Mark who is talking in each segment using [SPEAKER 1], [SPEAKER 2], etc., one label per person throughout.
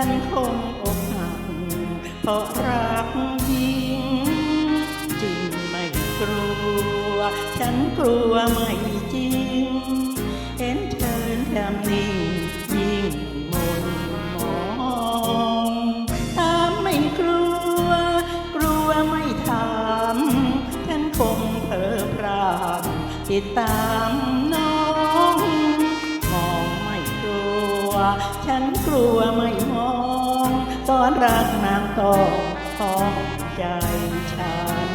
[SPEAKER 1] ันคงอกหักเพราะรักยิ่งจริงไม่กลัว ฉันกลัวไม่จริง เห็นเธอทำนิ่งยิ่งมนมองตามไม่กลัว กลัวไม่ถาม ฉันคงเผลอพรามติดตาม ฉันกลัวไม่มองตอนรักนางก็ของใจฉัน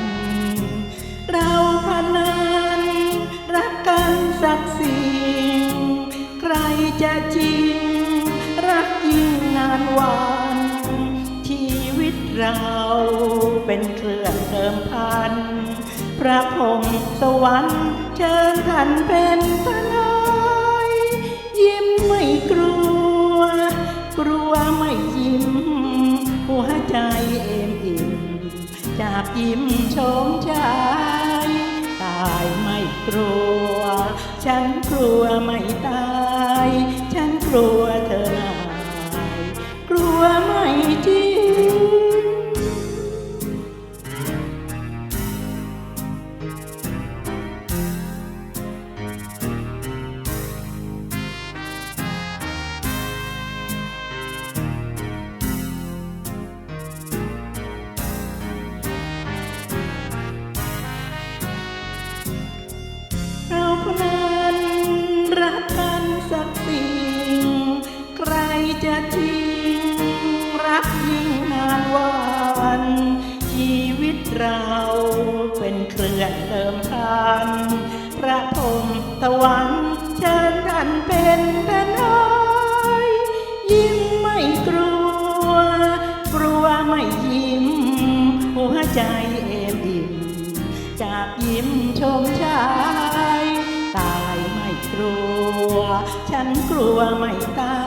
[SPEAKER 1] เราพนันรักกันสักสิ่ง ใครจะจริง รักยิ่งนานวัน ชีวิตเราเป็นเครื่องเดิมพัน พระพรสวรรค์เชิญท่านเป็นทนายยิ้ม จากยิ้มชมชายตายไม่กลัว ฉันกลัวไม่ตาย ฉันกลัว เป็นเครื่อเติมพันพระพรมตะวันเชิญท่านเป็นทนายยิ้มไม่กลัว กลัวไม่ยิ้ม หัวใจเอ็มอิ่มจากยิ้มชมชายตายไม่กลัว ฉันกลัวไม่ตาย